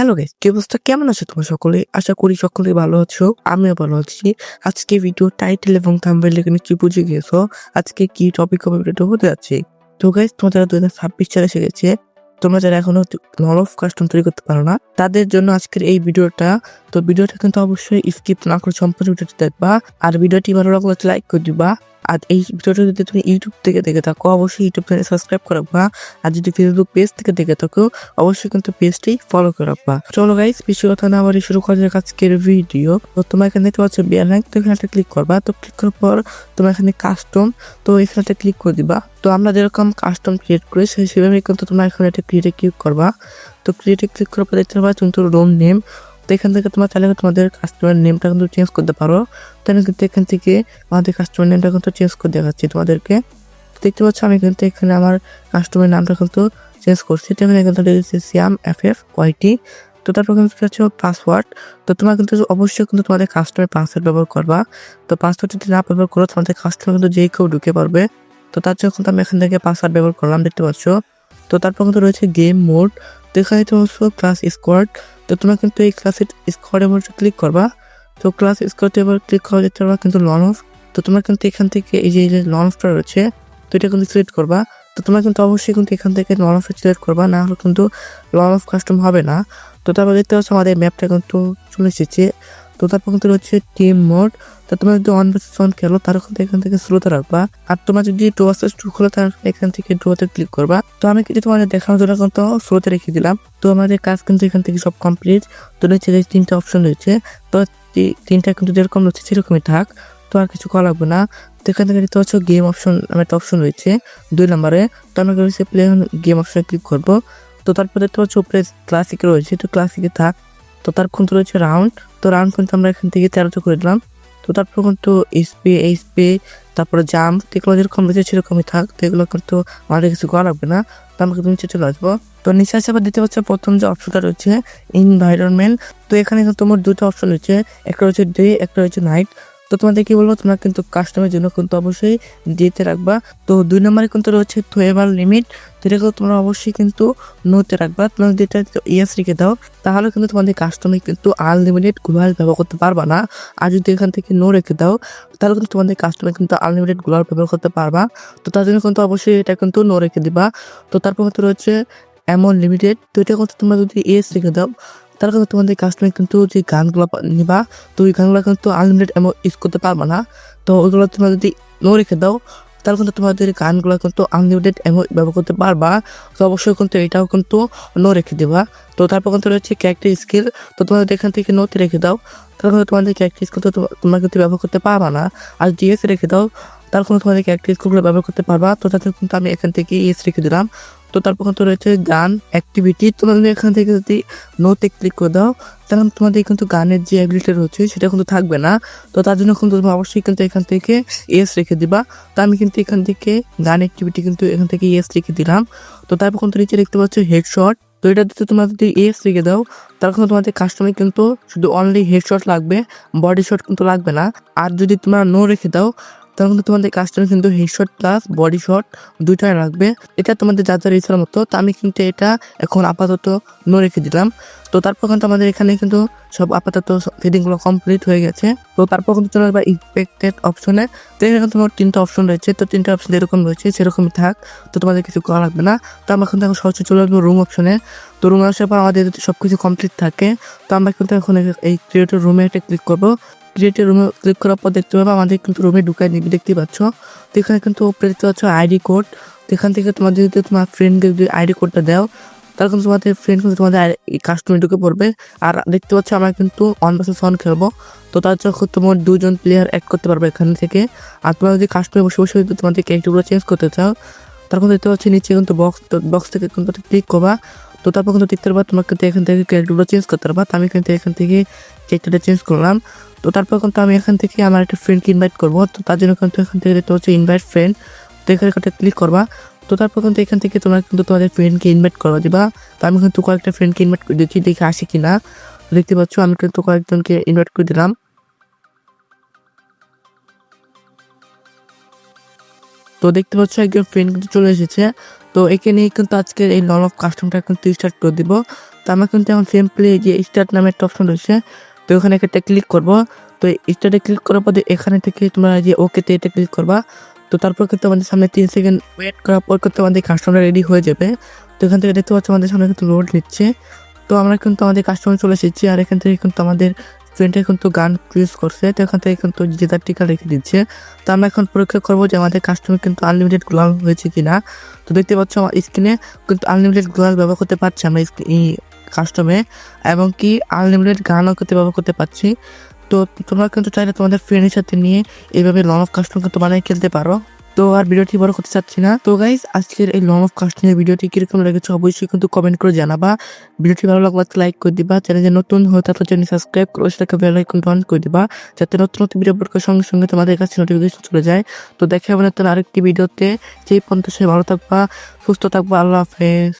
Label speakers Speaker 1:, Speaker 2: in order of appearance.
Speaker 1: Hello guys কি অবস্থা? কেমন আছো তোমরা সকলে? আশা করি সকলে ভালো আছো, আমিও ভালো আছি। আজকে ভিডিও টাইটেল এবং থাম্বনেল দেখে নিশ্চয়ই বুঝে গেছো আজকে কি টপিক হবে ভিডিওটা হতে যাচ্ছে? তো গাইস তোমরা যারা দু হাজার ছাব্বিশ সালে এসে গেছে, তোমরা যারা এখনও নল অফ কাস্টম তৈরি করতে পারো না, তাদের জন্য আজকের এই ভিডিওটা তো ভিডিওটা কিন্তু অবশ্যই স্কিপ না করে সম্পূর্ণ ভিডিওটি দেখবা। আর ভিডিওটি ভালো লাগলে লাইক করে দিবা। আর এই ভিডিওটা যদি তুমি ইউটিউব থেকে দেখে থাকো, অবশ্যই ইউটিউব চ্যানেল সাবস্ক্রাইব করে রাখবা। আর যদি ফেসবুক পেজ থেকে দেখে থাকো, অবশ্যই কিন্তু পেজটি ফলো করে রাখবা। চলো গাইস বেশি কথা না বাড়ি শুরু করা যাক আজকের ভিডিও তো তোমার এখানে দেখতে পাচ্ছ বিয়ার র্যাঙ্ক তো এখানে একটা ক্লিক করবা। তো ক্লিক করার পর তোমার এখানে কাস্টম তো এখানে একটা ক্লিক করে দিবা। তো আমরা যেরকম কাস্টম ক্রিয়েট করি সেই সেভাবে কিন্তু তোমার এখানে একটা ক্রিয়েটে ক্লিক করবা। তো ক্রিয়েটে ক্লিক করার পর দেখতে পাবা কিন্তু রুম নেম তো এখান থেকে তোমার চাইলে তোমাদের কাস্টমার নেমটা কিন্তু চেঞ্জ করতে পারো। তাহলে কিন্তু এখান থেকে আমাদের কাস্টমার নেমটা কিন্তু চেঞ্জ করে দেখাচ্ছি তোমাদেরকে। দেখতে পাচ্ছ আমি কিন্তু এখানে আমার কাস্টমার নামটা কিন্তু চেঞ্জ করছি। তো এখানে কিন্তু দিয়েছি সিয়াম এফ এফ ওয়াইটি তো তারপর কিন্তু হচ্ছে পাসওয়ার্ড তো তোমার কিন্তু অবশ্যই কিন্তু তোমাদের কাস্টমার পাসওয়ার্ড ব্যবহার করবা। তো পাসওয়ার্ড যদি না ব্যবহার করো, তোমাদের কাস্টমার কিন্তু যেই কেউ ঢুকে পারবে। তো তার জন্য কিন্তু আমি এখান থেকে পাসওয়ার্ড ব্যবহার করলাম, দেখতে পাচ্ছ। তো তারপর কিন্তু রয়েছে গেম মোড তো এখানে তো ক্লাস স্কোয়াড তো তোমরা কিন্তু এই ক্লাসের স্কোয়াডের মধ্যে ক্লিক করবা। তো ক্লাস স্কোয়াডে এবার ক্লিক করা যেতে পারবা কিন্তু লন অফ তো তোমরা কিন্তু এখান থেকে এই যে লন অফটা রয়েছে, তো এটা কিন্তু সিলেক্ট করবা। তো তোমরা কিন্তু অবশ্যই কিন্তু এখান থেকে লন অফ সিলেক্ট করবা, না হলে কিন্তু লন অফ কাস্টম হবে না। তো তারপর দেখতে পাচ্ছ আমাদের ম্যাপটা কিন্তু চলে এসেছে। তো তারপর কিন্তু রয়েছে টিম মোড তো তোমরা যদি ওয়ান ভার্সেস ওয়ান খেলো তার কিন্তু এখান থেকে স্লোতে রাখবা। আর তোমরা যদি টু ভার্সেস টু খেলো তার এখান থেকে ড্রোতে ক্লিক করবা। তো আমি কিন্তু তোমাদের দেখানোর জন্য কিন্তু স্লোতে রেখে দিলাম। তো আমাদের কাজ কিন্তু এখান থেকে সব কমপ্লিট তো রয়েছে তিনটা অপশন রয়েছে। তো তি- তিনটা কিন্তু যেরকম রয়েছে, সেরকমই থাক। তো আর কিছু করা লাগবে না। তো এখান থেকে দেখতে পাচ্ছ গেম অপশন আমার একটা অপশন রয়েছে দুই নম্বরে। তো আমরা রয়েছে প্লে গেম অপশনে ক্লিক করব। তো তারপর দেখতে পাচ্ছ উপরে ক্লাসিক রয়েছে। তো ক্লাসিকে থাক। তো তার কিন্তু রয়েছে রাউন্ড তো রান কিন্তু আমরা এখান থেকে তেরোতে করে দিলাম। তো তারপর কিন্তু এসপি এইচপি তারপরে জাম এগুলো যেরকম বেশি সেরকমই থাক, তো এগুলো কিন্তু আমাদের কিছু করা লাগবে না। তো আমরা কিন্তু চলে আসব। তো নিচে আসে আবার দিতে হচ্ছে প্রথম যে অপশনটা রয়েছে এনভায়রনমেন্ট তো এখানে তোমার দুটো অপশন রয়েছে, একটা রয়েছে ডে একটা রয়েছে নাইট তো তোমাদের কি বলব? তোমরা কিন্তু কাস্টমারের জন্য কিন্তু অবশ্যই দিতে রাখবা। তো দুই নম্বরে কিন্তু রয়েছে থোয়েবার লিমিট তো এটা কিন্তু তোমরা অবশ্যই কিন্তু নোতে রাখবা। তোমরা যদি এটা রেখে দাও, তাহলে কিন্তু তোমাদের কাস্টমার কিন্তু আনলিমিটেড গ্লোবাল ব্যবহার করতে পারবা না। আর যদি এখান থেকে নো রেখে দাও, তাহলে কিন্তু তোমাদের কাস্টমার কিন্তু আনলিমিটেড গ্লোবাল ব্যবহার করতে পারবা। তো তার জন্য কিন্তু অবশ্যই এটা কিন্তু নো রেখে দিবা। তো তারপর কিন্তু রয়েছে এমন লিমিটেড তো এটা কিন্তু তোমরা যদি এস রেখে দাও তাহলে কিন্তু তোমাদের কাস্টমার কিন্তু যে গানগুলো নিবা, তো ওই গানগুলো কিন্তু আনলিমিটেড এমন ইউজ করতে পারবা না। তো ওইগুলো তোমরা যদি নো রেখে দাও, তাহলে কিন্তু তোমাদের গানগুলো কিন্তু আনলিমিটেড এমন ব্যবহার করতে পারবা। তো অবশ্যই কিন্তু এটাও কিন্তু নো রেখে দেবা। তো তারপর কিন্তু রয়েছে ক্যারেক্টার স্কিল তো যদি এখান থেকে নোতে রেখে দাও, তাহলে কিন্তু তোমাদের ক্যারেক্টার স্কিল তো- তোমরা কিন্তু ব্যবহার করতে পারবা না। আর ডিএস রেখে দাও তাহলে কিন্তু তোমাদের ক্যারেক্টার স্কিলগুলো ব্যবহার করতে পারবা। তো তাতে কিন্তু আমি এখান থেকে ইএস রেখে দিলাম। তো তারপর কিন্তু রয়েছে গান অ্যাক্টিভিটি যদি এখান থেকে যদি নোতে ক্লিক করে দাও, তাহলে তোমাদের কিন্তু গানের যে অ্যাবিলিটি রয়েছে সেটা কিন্তু থাকবে না। তো তার জন্য কিন্তু তুমি অবশ্যই কিন্তু এখান থেকে এস রেখে দিবা। তো আমি কিন্তু এখান থেকে গান অ্যাক্টিভিটি কিন্তু এখান থেকে এস রেখে দিলাম। তো তারপর কিন্তু নিচে দেখতে পাচ্ছ হেডশট তো এটা দিতে তোমরা যদি এস রেখে দাও, তাহলে কিন্তু তোমাদের কাস্টমার কিন্তু শুধু অনলি হেডশট লাগবে বডি শট কিন্তু লাগবে না। আর যদি তোমরা নো রেখে দাও তাহলে কিন্তু তোমাদের কাস্টমার কিন্তু হেডশট প্লাস বডি শট দুইটাই রাখবে এটা তোমাদের যা যার ইচ্ছার মতো, তো আমি কিন্তু এটা এখন আপাতত নো রেখে দিলাম। তো তারপর কিন্তু আমাদের এখানে কিন্তু সব আপাতত সেটিংগুলো কমপ্লিট হয়ে গেছে। তো তারপর কিন্তু চলে আসবে ইনস্পেক্টেড অপশনে তো এখানে তোমার তিনটা অপশন রয়েছে, তো তিনটা অপশন যেরকম রয়েছে সেরকমই থাক, তো তোমাদের কিছু করা লাগবে না। তো আমরা কিন্তু এখন সহজে চলে আসব রুম অপশনে তো রুম আসার পর আমাদের সব কিছু কমপ্লিট থাকে। তো আমরা কিন্তু এখন এই ক্রিয়েটর রুমে একটা ক্লিক করব। ক্রিয়েটর রুমে ক্লিক করার পর দেখতে পাবো আমাদের কিন্তু রুমে ঢুকায় নিবি দেখতে পাচ্ছ? এখানে কিন্তু উপরে দেখতে পাচ্ছ আইডি কোড এখান থেকে তোমাদের যদি তোমার ফ্রেন্ডকে যদি আইডি কোডটা দাও, তাহলে কিন্তু তোমাদের ফ্রেন্ড কিন্তু তোমাদের কাস্টমার ঢুকে পড়বে। আর দেখতে পাচ্ছ আমরা কিন্তু অন ভার্সেস ওয়ান খেলব। তো তার জন্য তোমার দুজন প্লেয়ার অ্যাড করতে পারবে এখান থেকে। আর তোমরা যদি কাস্টমার বসে বসে তোমাদের ক্যারেক্টারগুলো চেঞ্জ করতে চাও তারপর দেখতে পাচ্ছি নিচে কিন্তু বক্স বক্স থেকে কিন্তু ক্লিক করবা। তো তারপর কিন্তু দেখতে পারবা তোমার কিন্তু এখান থেকে ক্যারেক্টারগুলো চেঞ্জ করতে পারবা তো আমি কিন্তু এখান থেকে ক্যারেক্টারটা চেঞ্জ করলাম। তো তারপর কিন্তু আমি এখান থেকে আমার একটা ফ্রেন্ডকে ইনভাইট করব। তো তার জন্য কিন্তু এখান থেকে দেখতে পাচ্ছি ইনভাইট ফ্রেন্ড তো এখানে একটা ক্লিক করবা। তো তারপর কিন্তু এখান থেকে তোমরা কিন্তু তোমাদের ফ্রেন্ডকে ইনভাইট করবা দিবা তো আমি কিন্তু কয়েকটা ফ্রেন্ডকে ইনভাইট করে দিচ্ছি, দেখে আসে কিনা? তো দেখতে পাচ্ছ, আমি কিন্তু কয়েকজনকে ইনভাইট করে দিলাম। তো দেখতে পাচ্ছ একজন ফ্রেন্ড কিন্তু চলে এসেছে। তো একে নিয়ে কিন্তু আজকে এই লন অফ কাস্টমটা কিন্তু স্টার্ট করে দিব। তো আমরা কিন্তু এখন সিম্পলি যে স্টার্ট নামে একটা অপশন রয়েছে, তো ওখানে একটা ক্লিক করব। তো স্টার্টে ক্লিক করার পরে এখানে থেকে তোমরা যে ওকেতে এটা ক্লিক করবা। তো তারপর কিন্তু আমাদের সামনে তিন সেকেন্ড ওয়েট করার পর কিন্তু আমাদের কাস্টমার রেডি হয়ে যাবে। তো এখান থেকে দেখতে পাচ্ছ আমাদের সামনে কিন্তু লোড নিচ্ছে। তো আমরা কিন্তু আমাদের কাস্টমার চলে এসেছি আর এখান থেকে কিন্তু আমাদের ফ্রেন্ডে কিন্তু গান ইউজ করছে, তো এখান থেকে কিন্তু জেতার টিকা রেখে দিচ্ছে। তো আমরা এখন পরীক্ষা করব যে আমাদের কাস্টমার কিন্তু আনলিমিটেড গ্লোয়াল হয়েছে কিনা। তো দেখতে পাচ্ছ আমার স্ক্রিনে কিন্তু আনলিমিটেড গ্লোয়াল ব্যবহার করতে পারছি আমরা এই কাস্টমে এবং কি আনলিমিটেড গানও করতে ব্যবহার করতে পারছি। তো তোমরা কিন্তু চাইলে তোমাদের ফ্রেন্ডের সাথে নিয়ে এইভাবে লন অফ কাস্টম কিন্তু বানিয়ে খেলতে পারো। তো আর ভিডিওটি বড় করতে চাচ্ছি না। তো গাইজ আজকের এই লং অফ কাস্টিংয়ের ভিডিওটি কীরকম লেগেছে অবশ্যই কিন্তু কমেন্ট করে জানাবা। ভিডিওটি ভালো লাগলে লাইক করে দিবা। চ্যানেলে নতুন হয়ে থাকলে চ্যানেল সাবস্ক্রাইব করে সেটাকে বেল আইকন অন করে দিবা, যাতে নতুন নতুন ভিডিও আপলোড সঙ্গে সঙ্গে তোমাদের কাছে নোটিফিকেশন চলে যায়। তো দেখে হবে না তাহলে আরেকটি ভিডিওতে সেই পর্যন্ত সে ভালো থাকবা, সুস্থ থাকবা, আল্লাহ হাফেজ।